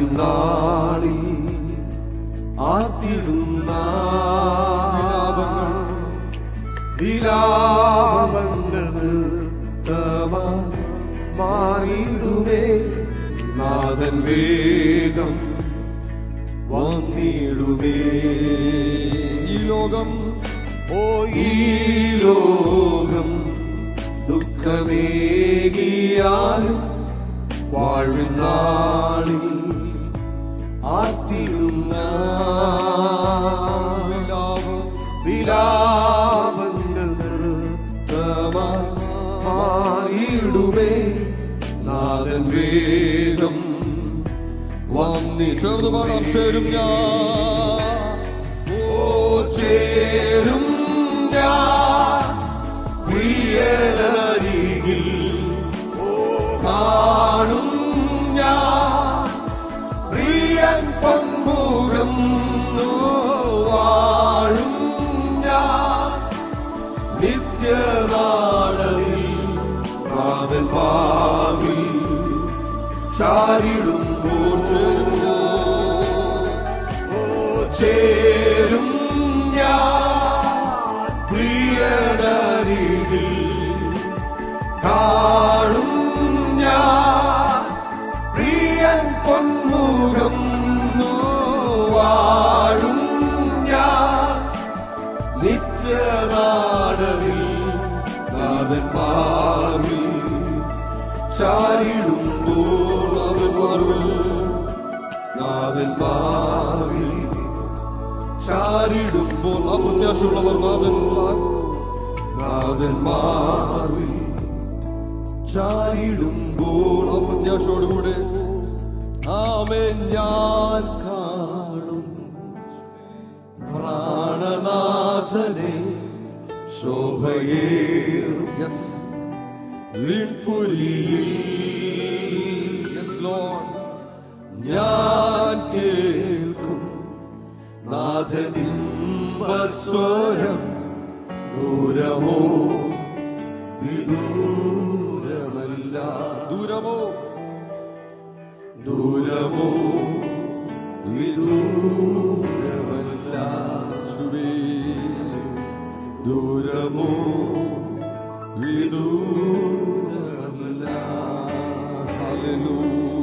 നാളിൽ ആർത്തിടുന്ന വിലാപങ്ങൾ. മാറിയിടുമേ. നാഥൻ വേഗം വന്നിടുമേ. ഈ ലോകം ഓ ഈ ലോകം ദുഃഖമേകിയാലും വാഴും നാളിൽ ആർത്തിടുന്ന വിലാപങ്ങൾ നൃത്തമായി മാറിയിടുമേ നാഥൻ വേഗം വന്നി ചേർന്ന് പാടാം ചേരും ഞാൻ ഓ ചേരും ചാരിടുമ്പോൾ ഓ ചേരും ഞാൻ. പ്രിയൻ പൊന്മുഖം ചാരിടുമ്പോൾ നാഥൻ പാവിൽ ചാരിടുമ്പോൾ ആ പ്രത്യാശയുള്ളവർ നാഥൻ നാഥൻ മാവിൽ ചാരിടുമ്പോൾ ആ പ്രത്യാശയോടുകൂടെ ആമേൻ ഞാൻ കാണും. പ്രാണനാഥനെ ശോഭയേറും. ലോർഡ് ഞാൻ കേൾക്കും നാഥനിമ്പസ്വരം ദൂരമോ? വിദൂരമല്ല. ദൂരമോ? ദൂരമോ? വിദൂരമല്ല Hallelujah.